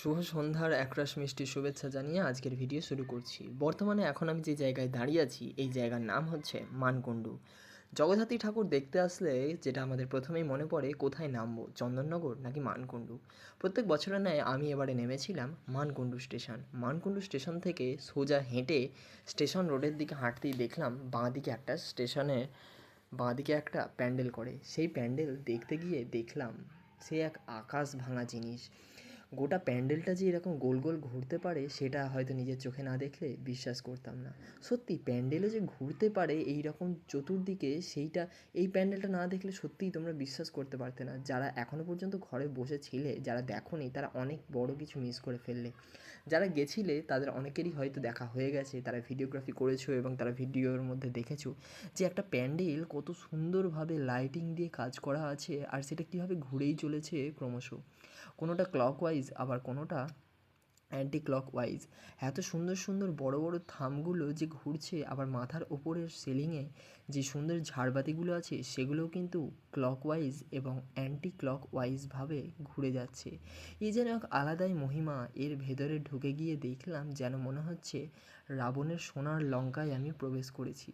শুভ সন্ধ্যার একরাশ মিষ্টি শুভেচ্ছা জানিয়ে আজকের ভিডিও শুরু করছি। বর্তমানে এখন আমি যে জায়গায় দাঁড়িয়ে আছি, এই জায়গার নাম হচ্ছে মানকুণ্ডু। জগদ্ধাত্রী ঠাকুর দেখতে আসলে যেটা আমাদের প্রথমেই মনে পড়ে, কোথায় নামবো, চন্দননগর নাকি মানকুণ্ডু? প্রত্যেক বছরের ন্যায় আমি এবারে নেমেছিলাম মানকুণ্ডু স্টেশন। মানকুণ্ডু স্টেশন থেকে সোজা হেঁটে স্টেশন রোডের দিকে হাঁটতেই দেখলাম বাঁ দিকে একটা স্টেশনের বাঁ দিকে একটা প্যান্ডেল করে। সেই প্যান্ডেল দেখতে গিয়ে দেখলাম সে এক আকাশ ভাঙা জিনিস। গোটা প্যান্ডেলটা যে এরকম গোল গোল ঘুরতে পারে, সেটা হয়তো নিজের চোখে না দেখলে বিশ্বাস করতাম না। সত্যি প্যান্ডেলও যে ঘুরতে পারে এই রকম চতুর্দিকে, সেইটা, এই প্যান্ডেলটা না দেখলে সত্যিই তোমরা বিশ্বাস করতে পারতে না। যারা এখনও পর্যন্ত ঘরে বসে ছিলে, যারা দেখোনি, তারা অনেক বড় কিছু মিস করে ফেললে। যারা গেছিলে, তাদের অনেকেরই হয়তো দেখা হয়ে গেছে, তারা ভিডিওগ্রাফি করেছ এবং তারা ভিডিওর মধ্যে দেখেছ যে একটা প্যান্ডেল কত সুন্দরভাবে লাইটিং দিয়ে কাজ করা আছে, আর সেটা কীভাবে ঘুরেই চলেছে ক্রমশ। কোনোটা ক্লকওয়াইজ আবার কোনোটা অ্যান্টি ক্লকওয়াইজ এত সুন্দর সুন্দর বড় বড় থামগুলো যে ঘুরছে, আবার মাথার ওপরের সিলিংয়ে যে সুন্দর ঝাড়বাতিগুলো আছে, সেগুলোও কিন্তু ক্লকওয়াইজ এবং অ্যান্টি ক্লকওয়াইজভাবে ঘুরে যাচ্ছে। এ যেন এক আলাদাই মহিমা এর ভেতরে ঢুকে গিয়ে দেখলাম, যেন মনে হচ্ছে রাবণের সোনার লঙ্কায় আমি প্রবেশ করেছি।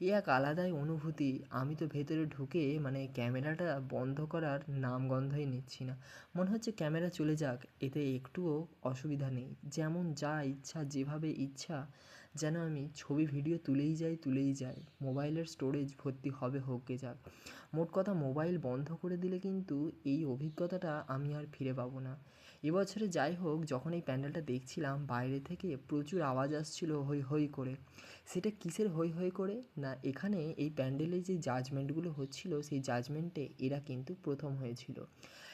এ এক আলাদাই অনুভূতি। আমি তো ভেতরে ঢুকে মানে ক্যামেরাটা বন্ধ করার নামগন্ধই নিচ্ছি না। মনে হচ্ছে ক্যামেরা চলে যাক। এতে একটুও অসুবিধা নেই। যেমন যা ইচ্ছা, যেভাবে ইচ্ছা, যেন আমি ছবি, ভিডিও তুলেই যাই তুলেই যাই। মোবাইলের স্টোরেজ ভর্তি হবে হোকে যাক। মোট কথা, মোবাইল বন্ধ করে দিলে কিন্তু এই অভিজ্ঞতাটা আমি আর ফিরে পাবো না। এবছরে যাই হোক, যখন এই প্যান্ডেলটা দেখছিলাম, বাইরে থেকে প্রচুর আওয়াজ আসছিল হৈ হৈ করে। সেটা কিসের হৈ হৈ করে? না, এখানে এই প্যান্ডেলে যে জাজমেন্টগুলো হচ্ছিল, সেই জাজমেন্টে এরা কিন্তু প্রথম হয়েছিল।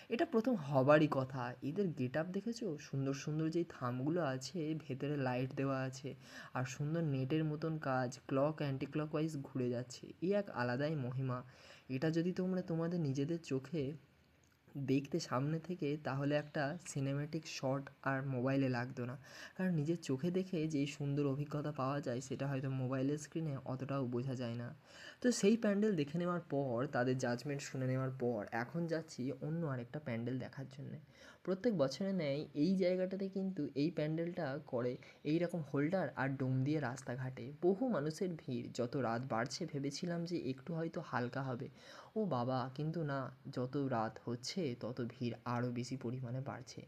এটা প্রথম হবারই কথা। এদের গেট আপ দেখেছ? সুন্দর সুন্দর যেই থামগুলো আছে, ভেতরে লাইট দেওয়া আছে, আর সুন্দর নেটের মতন কাজ ক্লক অ্যান্টি ক্লকওয়াইজ ঘুরে যাচ্ছে। এই এক আলাদাই মহিমা। এটা যদি তোমরা তোমাদের নিজেদের চোখে দেখতে সামনে থেকে তাহলে একটা সিনেম্যাটিক শট আর মোবাইলে লাগতো না। কারণ নিজের চোখে দেখে যেই সুন্দর অভিজ্ঞতা পাওয়া যায়, সেটা হয়তো মোবাইলের স্ক্রিনে অতটাও বোঝা যায় না। তো সেই প্যান্ডেল দেখে নেওয়ার পর, তাদের জাজমেন্ট শুনে নেওয়ার পর, এখন যাচ্ছি অন্য আরেকটা প্যান্ডেল দেখার জন্যে। প্রত্যেক বছরে নেয় এই জায়গাটাতে কিন্তু এই প্যান্ডেলটা করে এই রকম হোল্ডার আর ডোম দিয়ে রাস্তাঘাটে। বহু মানুষের ভিড়। যত রাত বাড়ছে, ভেবেছিলাম যে একটু হয়তো হালকা হবে। ও বাবা, কিন্তু না, যত রাত হচ্ছে, তত ভিড় আরও বেশি পরিমাণে বাড়ছে।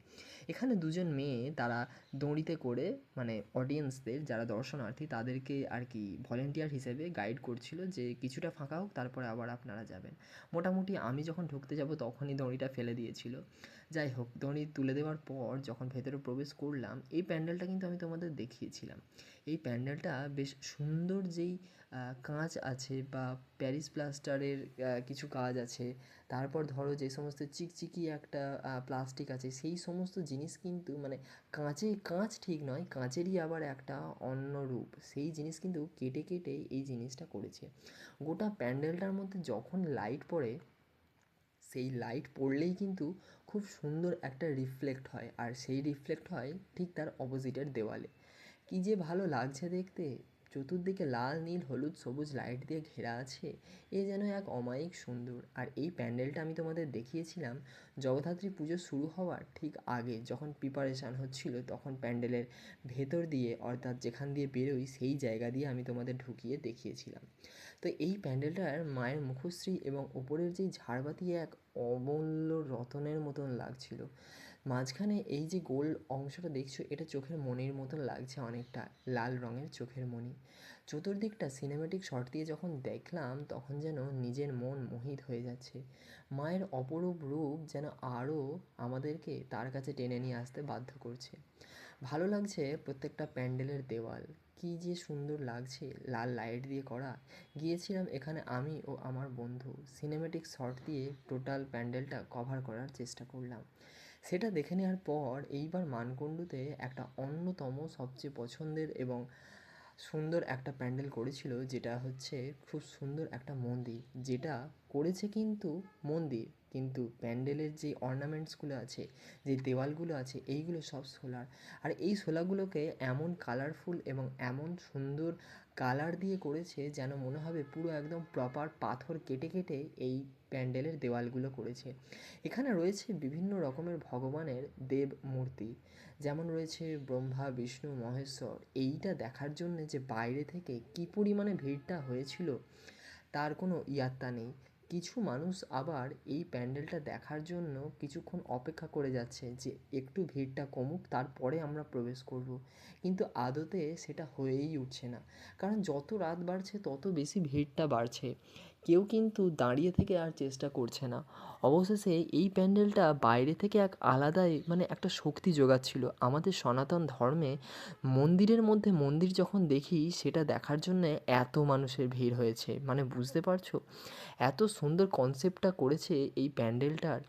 এখানে দুজন মেয়ে, তারা দড়িতে করে মানে অডিয়েন্সদের যারা দর্শনার্থী, তাদেরকে আর কি ভলেন্টিয়ার হিসেবে গাইড করছিল যে কিছুটা ফাঁকা হোক, তারপরে আবার আপনারা যাবেন। মোটামুটি আমি যখন ঢুকতে যাব, তখনই দড়িটা ফেলে দিয়েছিল। যাই হোক, দড়ি তুলে দেওয়ার পর যখন ভেতরে প্রবেশ করলাম, এই প্যান্ডেলটা কিন্তু আমি তোমাদের দেখিয়েছিলাম। এই প্যান্ডেলটা বেশ সুন্দর যেই কাঁচ আছে বা প্যারিস প্লাস্টারের কিছু কাজ আছে, তারপর ধরো যে সমস্ত চিকচিকি একটা প্লাস্টিক আছে, সেই সমস্ত জিনিস কিন্তু মানে কাঁচে, কাঁচ ঠিক নয়, কাঁচেরই আবার একটা অন্য রূপ। সেই জিনিস কিন্তু কেটে কেটে এই জিনিসটা করেছে। গোটা প্যান্ডেলটার মধ্যে যখন লাইট পড়ে, সেই লাইট পড়লেই কিন্তু খুব সুন্দর একটা রিফ্লেক্ট হয়। আর সেই রিফ্লেক্ট হয় ঠিক তার অপোজিটের দেওয়ালে। কী যে ভালো লাগছে দেখতে। চতুর্দিকে লাল, নীল, হলুদ, সবুজ লাইট দিয়ে ঘেরা আছে। এ যেন এক অমায়িক সুন্দর। আর এই প্যান্ডেলটা আমি তোমাদের দেখিয়েছিলাম, জগদ্ধাত্রী পুজো শুরু হওয়ার ঠিক আগে যখন প্রিপারেশান হচ্ছিল, তখন প্যান্ডেলের ভেতর দিয়ে, অর্থাৎ যেখান দিয়ে বেরোই, সেই জায়গা দিয়ে আমি তোমাদের ঢুকিয়ে দেখিয়েছিলাম। তো এই প্যান্ডেলটার মায়ের মুখশ্রী এবং ওপরের যেই ঝাড়বাতি এক অমূল্য রতনের মতন লাগছিল। মাঝখানে এই যে গোল অংশটা দেখছ, এটা চোখের মনির মতন লাগছে অনেকটা, লাল রঙের চোখের মনি। চতুর্দিকটা সিনেমেটিক শট দিয়ে যখন দেখলাম, তখন যেন নিজের মন মোহিত হয়ে যাচ্ছে। মায়ের অপরূপ রূপ যেন আরও আমাদেরকে তার কাছে টেনে নিয়ে আসতে বাধ্য করছে। ভালো লাগছে প্রত্যেকটা প্যান্ডেলের দেওয়াল। কী যে সুন্দর লাগছে লাল লাইট দিয়ে করা। গিয়েছিলাম এখানে আমি ও আমার বন্ধু। সিনেমেটিক শট দিয়ে টোটাল প্যান্ডেলটা কভার করার চেষ্টা করলাম। সেটা দেখে নেওয়ার পর এইবার মানকুণ্ডুতে একটা অন্যতম সবচেয়ে পছন্দের এবং সুন্দর একটা প্যান্ডেল করেছিল, যেটা হচ্ছে খুব সুন্দর একটা মন্দির, যেটা করেছে কিন্তু মন্দির। কিন্তু প্যান্ডেলের যে অর্নামেন্টসগুলো আছে, যে দেওয়ালগুলো আছে, এইগুলো সব সোলার। আর এই সোলারগুলোকে এমন কালারফুল এবং এমন সুন্দর কালার দিয়ে করেছে যেন মনে হবে পুরো একদম প্রপার পাথর কেটে কেটে এই প্যান্ডেলের দেওয়ালগুলো করেছে। এখানে রয়েছে বিভিন্ন রকমের ভগবানের দেব মূর্তি। যেমন রয়েছে ব্রহ্মা, বিষ্ণু, মহেশ্বর। এইটা দেখার জন্যে যে বাইরে থেকে কী পরিমাণে ভিড়টা হয়েছিল, তার কোনো ইয়াত্তা নেই। কিছু মানুষ আবার এই প্যান্ডেলটা দেখার জন্য কিছুক্ষণ অপেক্ষা করে যাচ্ছে যে একটু ভিড়টা কমুক, তারপরে আমরা প্রবেশ করব। কিন্তু আদতে সেটা হয়েই উঠছে না। কারণ যত রাত বাড়ছে, তত বেশি ভিড়টা বাড়ছে। কেউ কিন্তু দাঁড়িয়ে থেকে আর চেষ্টা করছে না। অবশেষে এই প্যান্ডেলটা বাইরে থেকে এক আলাদাই মানে একটা শক্তি যোগাচ্ছিল। আমাদের সনাতন ধর্মে মন্দিরের মধ্যে মন্দির যখন দেখি, সেটা দেখার জন্যে এত মানুষের ভিড় হয়েছে। মানে বুঝতে পারছ? এত সুন্দর কনসেপ্টটা করেছে এই প্যান্ডেলটার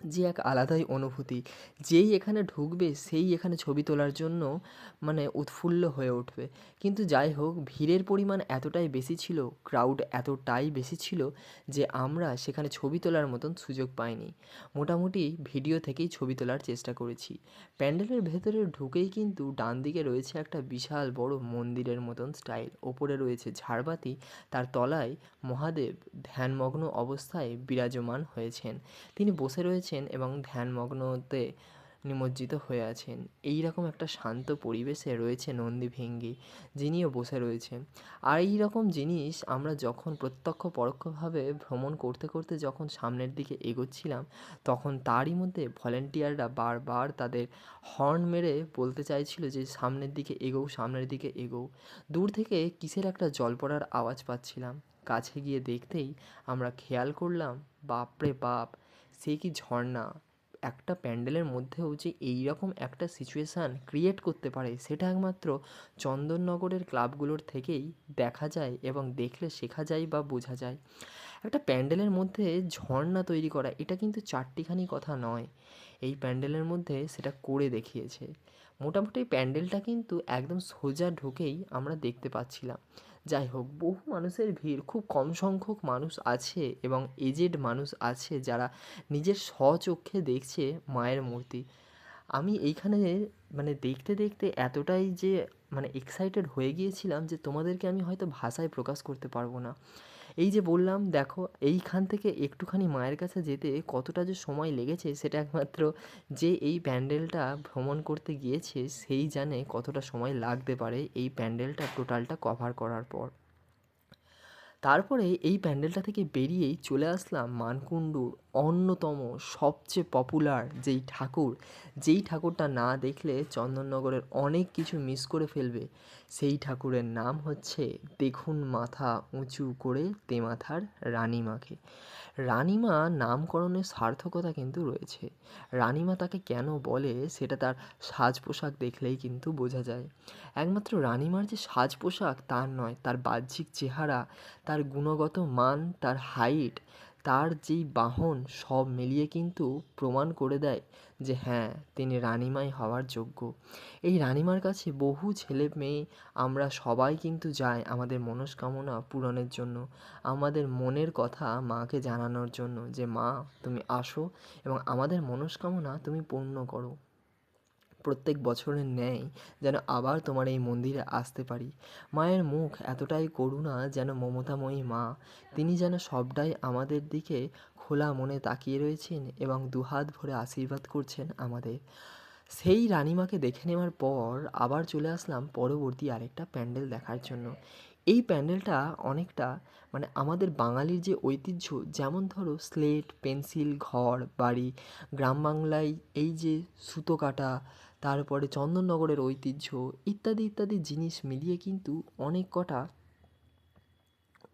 যে এক আলাদাই অনুভূতি, যেই এখানে ঢুকবে, সেই এখানে ছবি তোলার জন্য মানে উৎফুল্ল হয়ে উঠবে। কিন্তু যাই হোক, ভিড়ের পরিমাণ এতটাই বেশি ছিল ক্রাউড এতটাই বেশি ছিল যে আমরা সেখানে ছবি তোলার মতন সুযোগ পাইনি। মোটামুটি ভিডিও থেকেই ছবি তোলার চেষ্টা করেছি। প্যান্ডেলের ভেতরে ঢুকেই কিন্তু ডান দিকে রয়েছে একটা বিশাল বড় মন্দিরের মতন স্টাইল ওপরে রয়েছে ঝাড়বাতি, তার তলায় মহাদেব ধ্যানমগ্ন অবস্থায় বিরাজমান হয়েছেন। তিনি বসে রয়েছেন এবং ধ্যানমগ্নতে নিমজ্জিত হয়ে আছেন। এই রকম একটা শান্ত পরিবেশে রয়েছে নন্দী ভৃঙ্গি, যিনিও বসে রয়েছেন। আর এই রকম জিনিস আমরা যখন প্রত্যক্ষ পরোক্ষভাবে ভ্রমণ করতে করতে যখন সামনের দিকে এগোচ্ছিলাম, তখন তারই মধ্যে ভলেন্টিয়াররা বারবার তাদের হর্ন মেরে বলতে চাইছিল যে, সামনের দিকে এগোও সামনের দিকে এগোও দূর থেকে কিসের একটা জল পড়ার আওয়াজ পাচ্ছিলাম। কাছে গিয়ে দেখতেই আমরা খেয়াল করলাম, বাপরে বাপ সে কি ঝর্ণা? একটা প্যান্ডেলের মধ্যেও যে এই রকম একটা সিচুয়েশান ক্রিয়েট করতে পারে, সেটা একমাত্র চন্দননগরের ক্লাবগুলোর থেকেই দেখা যায় এবং দেখলে শেখা যায় বা বোঝা যায়। একটা প্যান্ডেলের মধ্যে ঝর্ণা তৈরি করা, এটা কিন্তু চারটিখানি কথা নয়। এই প্যান্ডেলের মধ্যে সেটা করে দেখিয়েছে। মোটামুটি প্যান্ডেলটা কিন্তু একদম সোজা ঢুকেই আমরা দেখতে পাচ্ছিলাম। যাই হোক, বহু মানুষের ভিড়, খুব কম সংখ্যক মানুষ আছে এবং এজেড মানুষ আছে যারা নিজের স্বচক্ষে দেখছে মায়ের মূর্তি। আমি এইখানে মানে দেখতে দেখতে এতটাই যে মানে এক্সাইটেড হয়ে গিয়েছিলাম যে তোমাদেরকে আমি হয়তো ভাষায় প্রকাশ করতে পারব না। এই যে বললাম, দেখো, এইখান থেকে একটুখানি মায়ের কাছে যেতে কতটা যে সময় লেগেছে সেটা একমাত্র যে এই প্যান্ডেলটা ভ্রমণ করতে গিয়েছে সেই জানে কতটা সময় লাগতে পারে এই প্যান্ডেলটা টোটালটা কভার করার পর। তারপরে এই প্যান্ডেলটা থেকে বেরিয়েই চলে আসলাম মানকুণ্ডুর অন্যতম সবচেয়ে পপুলার যেই ঠাকুর, যেই ঠাকুরটা না দেখলে চন্দননগরের অনেক কিছু মিস করে ফেলবে। সেই ঠাকুরের নাম হচ্ছে দেখুন মাথা উঁচু করে তেমাথার রানীমাকে। রানীমা নামকরণের সার্থকতা কিন্তু রয়েছে। রানীমা তাকে কেন বলে সেটা তার সাজ পোশাক দেখলেই কিন্তু বোঝা যায়। একমাত্র রানীমার যে সাজ পোশাক তার নয়, তার বাহ্যিক চেহারা, তার গুণগত মান, তার হাইট তার যেই বাহন সব মিলিয়ে কিন্তু প্রমাণ করে দেয় যে হ্যাঁ তিনি রানিমাই হওয়ার যোগ্য। এই রানিমার কাছে বহু ছেলে মেয়ে আমরা সবাই কিন্তু যাই আমাদের মনস্কামনা পূরণের জন্য, আমাদের মনের কথা মাকে জানানোর জন্য যে, মা, তুমি আসো এবং আমাদের মনস্কামনা তুমি পূর্ণ করো। প্রত্যেক বছরের ন্যায় যেন আবার তোমার এই মন্দিরে আসতে পারি। মায়ের মুখ এতটাই করুণা যেন মমতাময়ী মা। তিনি যেন সবটাই আমাদের দিকে খোলা মনে তাকিয়ে রয়েছেন এবং দুহাত ভরে আশীর্বাদ করছেন আমাদের। সেই রানিমাকে দেখে নেওয়ার পর আবার চলে আসলাম পরবর্তী আরেকটা প্যান্ডেল দেখার জন্য। এই প্যান্ডেলটা অনেকটা মানে আমাদের বাঙালির যে ঐতিহ্য, যেমন ধরো স্লেট, পেন্সিল, ঘর, বাড়ি, গ্রাম বাংলায় এই যে সুতো কাটা তারপরে চন্দননগরের ঐতিহ্য, ইত্যাদি ইত্যাদি জিনিস মিলিয়ে কিন্তু অনেক কটা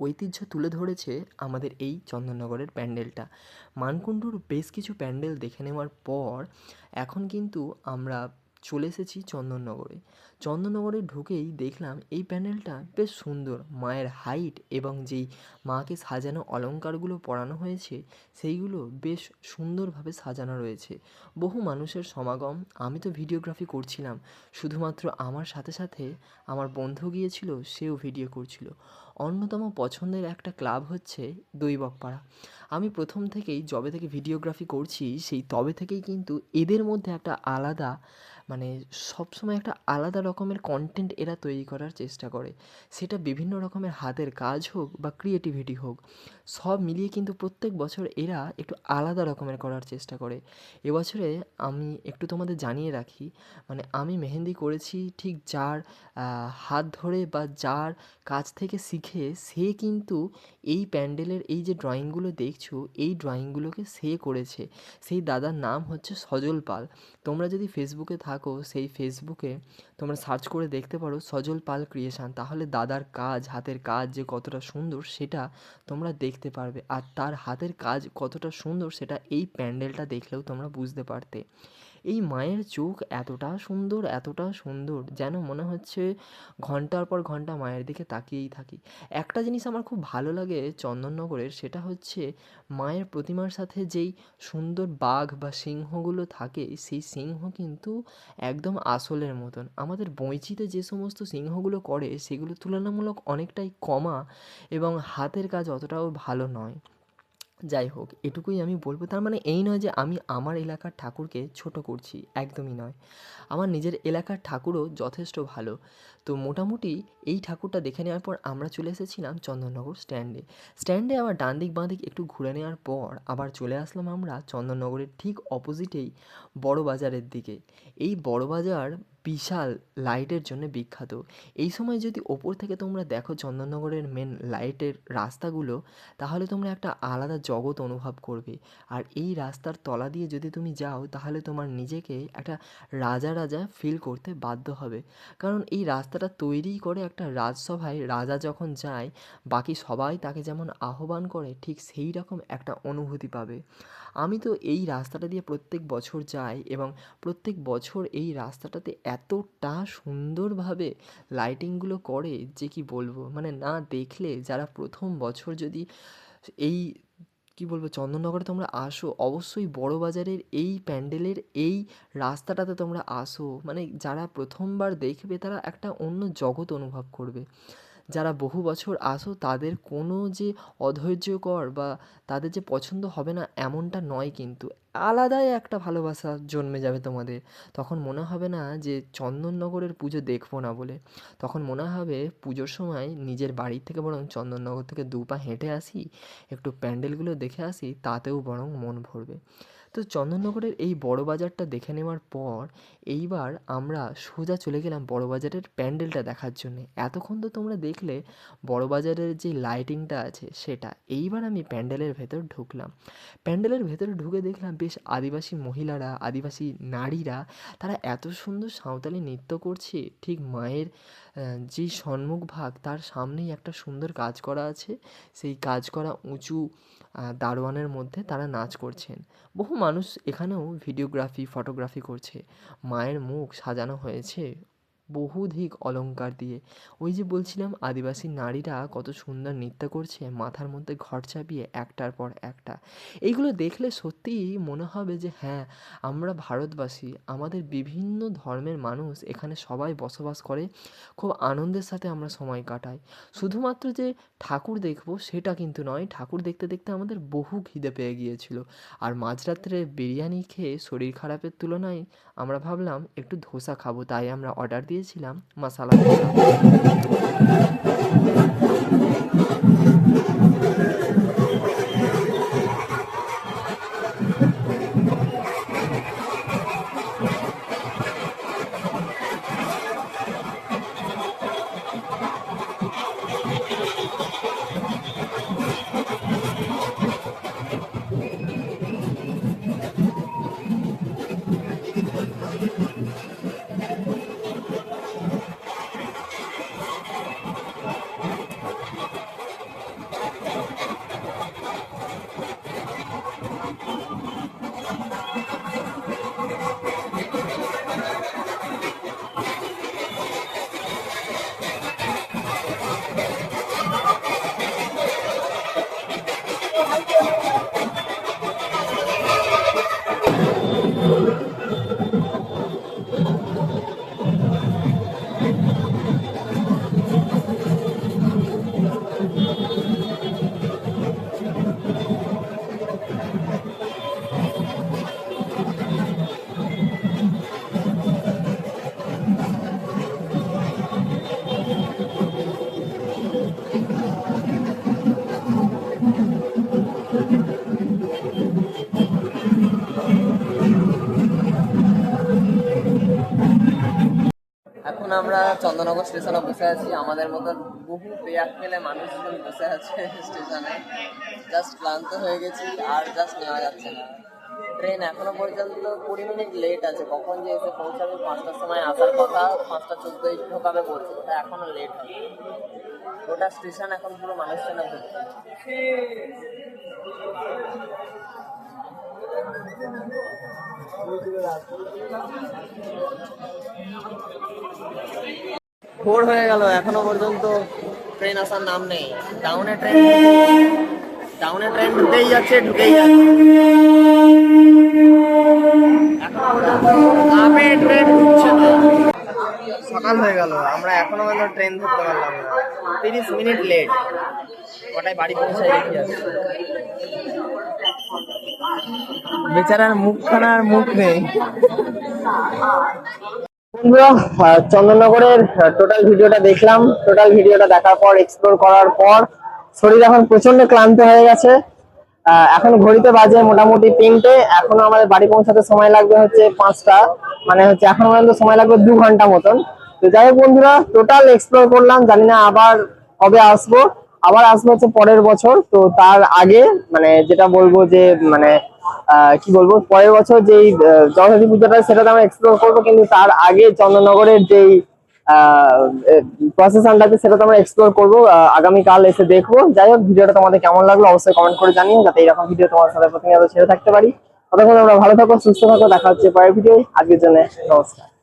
ঐতিহ্য তুলে ধরেছে আমাদের এই চন্দননগরের প্যান্ডেলটা। মানকুণ্ডুর বেশ কিছু প্যান্ডেল দেখে নেওয়ার পর, এখন কিন্তু আমরা চলে এসেছি চন্দননগরে। চন্দননগরে ঢুকেই দেখলাম এই প্যান্ডেলটা বেশ সুন্দর। মায়ের হাইট এবং যেই মাকে সাজানো অলঙ্কারগুলো পরানো হয়েছে, সেইগুলো বেশ সুন্দরভাবে সাজানো রয়েছে। বহু মানুষের সমাগম, আমি তো ভিডিওগ্রাফি করছিলাম। শুধুমাত্র আমার সাথে সাথে আমার বন্ধু গিয়েছিল, সেও ভিডিও করছিল। অন্যতম পছন্দের একটা ক্লাব হচ্ছে দৈবকপাড়া। আমি প্রথম থেকেই যবে থেকে ভিডিওগ্রাফি করছি, সেই তবে থেকেই কিন্তু এদের মধ্যে একটা আলাদা মানে সবসময় একটা আলাদা রকমের কন্টেন্ট এরা তৈরি করার চেষ্টা করে। সেটা বিভিন্ন রকমের হাতের কাজ হোক বা ক্রিয়েটিভিটি হোক। সব মিলিয়ে কিন্তু প্রত্যেক বছর এরা একটু আলাদা রকমের করার চেষ্টা করে। এবছরে আমি একটু তোমাদের জানিয়ে রাখি মানে আমি মেহেন্দি করেছি ঠিক যার হাত ধরে বা যার কাছ থেকে শিখে সে কিন্তু এই প্যান্ডেলের এই যে ড্রয়িংগুলো দেখছ, এই ড্রয়িংগুলোকে সে করেছে। সেই দাদার নাম হচ্ছে সজল পাল। তোমরা যদি ফেসবুকে থাকো, সেই ফেসবুকে তোমরা সার্চ করে দেখতে পারো সজল পাল ক্রিয়েশান তাহলে দাদার কাজ, হাতের কাজ যে কতটা সুন্দর সেটা তোমরা দেখতে পারবে। আর তার হাতের কাজ কতটা সুন্দর সেটা এই প্যান্ডেলটা দেখলেও তোমরা বুঝতে পারতে। এই মায়ের চোখ এতটা সুন্দর এতটা সুন্দর যেন মনে হচ্ছে ঘণ্টার পর ঘণ্টা মায়ের দিকে তাকিয়েই থাকি। একটা জিনিস আমার খুব ভালো লাগে চন্দননগরের, সেটা হচ্ছে মায়ের প্রতিমার সাথে যেই সুন্দর বাঘ বা সিংহগুলো থাকে, সেই সিংহ কিন্তু একদম আসলের মতন। আমাদের বইচিতে যে সমস্ত সিংহগুলো করে, সেগুলো তুলনামূলক অনেকটাই কমা এবং হাতের কাজ অতটাও ভালো নয়। যাই হোক, এটুকুই আমি বলব। তার মানে এই নয় যে আমি আমার এলাকার ঠাকুরকে ছোট করছি, একদমই নয়। আমার নিজের এলাকার ঠাকুরও যথেষ্ট ভালো। তো মোটামুটি এই ঠাকুরটা দেখে নেওয়ার পর আমরা চলে এসেছিলাম চন্দননগর স্ট্যান্ডে। স্ট্যান্ডে আবার ডান দিক বাঁ দিক একটু ঘুরে নেওয়ার পর আবার চলে আসলাম আমরা চন্দননগরের ঠিক অপোজিটেই বড় বাজারের দিকে। এই বড় বাজার বিশাল লাইটের জন্য বিখ্যাত। এই সময় যদি ওপর থেকে তোমরা দেখো চন্দননগরের মেন লাইটের রাস্তাগুলো, তাহলে তোমরা একটা আলাদা জগৎ অনুভব করবে। আর এই রাস্তার তলা দিয়ে যদি তুমি যাও, তাহলে তোমার নিজেকে একটা রাজা রাজা ফিল করতে বাধ্য হবে। কারণ এই রাস্তাটা তৈরিই করে একটা রাজসভায় রাজা যখন যায়, বাকি সবাই তাকে যেমন আহ্বান করে, ঠিক সেই রকম একটা অনুভূতি পাবে। আমি তো এই রাস্তাটা দিয়ে প্রত্যেক বছর যাই এবং প্রত্যেক বছর এই রাস্তাটাতে এতটা সুন্দরভাবে লাইটিংগুলো করে যে কি বলব? মানে না দেখলে যারা প্রথম বছর যদি এই, কি বলব, চন্দননগরে তোমরা আসো, অবশ্যই বড় বাজারের এই প্যান্ডেলের এই রাস্তাটাতে তোমরা আসো। মানে যারা প্রথমবার দেখবে তারা একটা অন্য জগৎ অনুভব করবে। যারা বহু বছর আসো তাদের কোনো যে অধৈর্যকর বা তাদের যে পছন্দ হবে না এমনটা নয় কিন্তু। আলাদাই একটা ভালোবাসা জন্মে যাবে তোমাদের। তখন মনে হবে না যে চন্দননগরের পুজো দেখব না বলে। তখন মনে হবে পুজোর সময় নিজের বাড়ির থেকে বরং চন্দননগর থেকে দু পা হেঁটে আসি, একটু প্যান্ডেলগুলো দেখে আসি, তাতেও বরং মন ভরবে। তো চন্দননগরের এই বড় বাজারটা দেখে নেওয়ার পর এইবার আমরা সোজা চলে গেলাম বড় বাজারের প্যান্ডেলটা দেখার জন্যে। এতক্ষণ তো তোমরা দেখলে বড় বাজারের যে লাইটিংটা আছে সেটা। এইবার আমি প্যান্ডেলের ভেতর ঢুকলাম। প্যান্ডেলের ভেতরে ঢুকে দেখলাম বেশ আদিবাসী মহিলারা, আদিবাসী নারীরা, তারা এত সুন্দর সাঁওতালি নৃত্য করছে। ঠিক মায়ের যেই সম্মুখ ভাগ, তার সামনেই একটা সুন্দর কাজ করা আছে। সেই কাজ করা উঁচু দারোয়ানের মধ্যে তারা নাচ করছেন। বহু মানুষ এখানেও ভিডিওগ্রাফি, ফটোগ্রাফি করছে। মায়ের মুখ সাজানো হয়েছে। বহুধিক অলংকার দিয়ে। ওই যে বলছিলাম, আদিবাসী নারীরা কত সুন্দর নৃত্য করছে, মাথার মধ্যে ঘর চাপিয়ে একটার পর একটা। এইগুলো দেখলে সত্যিই মনে হবে যে হ্যাঁ আমরা ভারতবাসী, আমাদের বিভিন্ন ধর্মের মানুষ এখানে সবাই বসবাস করে, খুব আনন্দের সাথে আমরা সময় কাটাই। শুধুমাত্র যে ঠাকুর দেখব, সেটা কিন্তু নয়, ঠাকুর দেখতে দেখতে আমাদের বহু খিদে পেয়ে গিয়েছিল। আর মাঝরাত্রে বিরিয়ানি খেয়ে শরীর খারাপের তুলনায় আমরা ভাবলাম, একটু ধোসা খাব, তাই আমরা অর্ডার দিয়েছিলাম মশালা আমরা চন্দননগর স্টেশনে বসে আছি। আমাদের মতন বহু পেয়াক খেলে মানুষজন বসে আছে স্টেশনে। জাস্ট ক্লান্ত হয়ে গেছি, আর জাস্ট নেওয়া যাচ্ছে না। ট্রেন এখনও পর্যন্ত কুড়ি মিনিট লেট আছে। কখন যে এসে পৌঁছাবে পাঁচটার সময় আসার কথা, পাঁচটা চোদ্দোই ঢোকাবে বলছে, ওটা এখনও লেট ওটা স্টেশন এখন পুরো মানুষজনে ভর্তি ভোর হয়ে গেল, এখনও পর্যন্ত ট্রেন আসার নাম নেই। ডাউনে ট্রেন ডাউনে ট্রেন ঢুকেই যাচ্ছে ঢুকেই যাচ্ছে। ট্রেন ঢুকছে সকাল হয়ে গেল, আমরা এখনও পর্যন্ত ট্রেন ধরতে পারলাম না। তিরিশ মিনিট লেট কটায় বাড়ি পৌঁছাই দেখি বেচারার মুখখানা আর মুখ নেই। বন্ধুরা চন্দননগরের টোটাল ভিডিওটা দেখলাম। টোটাল ভিডিওটা দেখার পর এক্সপ্লোর করার পর, শরীর এখন প্রচণ্ড ক্লান্ত হয়ে গেছে। এখন ঘড়িতে বাজে মোটামুটি তিনটে। এখনও আমাদের বাড়ি পৌঁছাতে সময় লাগবে হচ্ছে পাঁচটা। মানে হচ্ছে এখন পর্যন্ত সময় লাগবে দু ঘণ্টা মতন। তো যাই হোক বন্ধুরা টোটাল এক্সপ্লোর করলাম। জানি না আবার কবে আসব। আবার আসব হচ্ছে পরের বছর। তো তার আগে মানে যেটা বলব যে মানে কি বলব, পরের বছর যেই জগদ্ধাত্রী পুজোটা সেটা আমরা এক্সপ্লোর করব, কিন্তু তার আগে চন্দননগরের যেই প্রসেশনটা আছে, সেটা তো আমরা এক্সপ্লোর করব আগামীকাল এসে দেখব। যাই হোক, ভিডিওটা তোমাদের কেমন লাগল অবশ্যই কমেন্ট করে জানিও, যাতে এরকম ভিডিও তোমার সাথে প্রতিনিয়ত ছেড়ে থাকতে পারি। ততক্ষণ আমরা ভালো থাকো, সুস্থ থাকো, দেখা হচ্ছে পরের ভিডিও আজকের জন্য নমস্কার।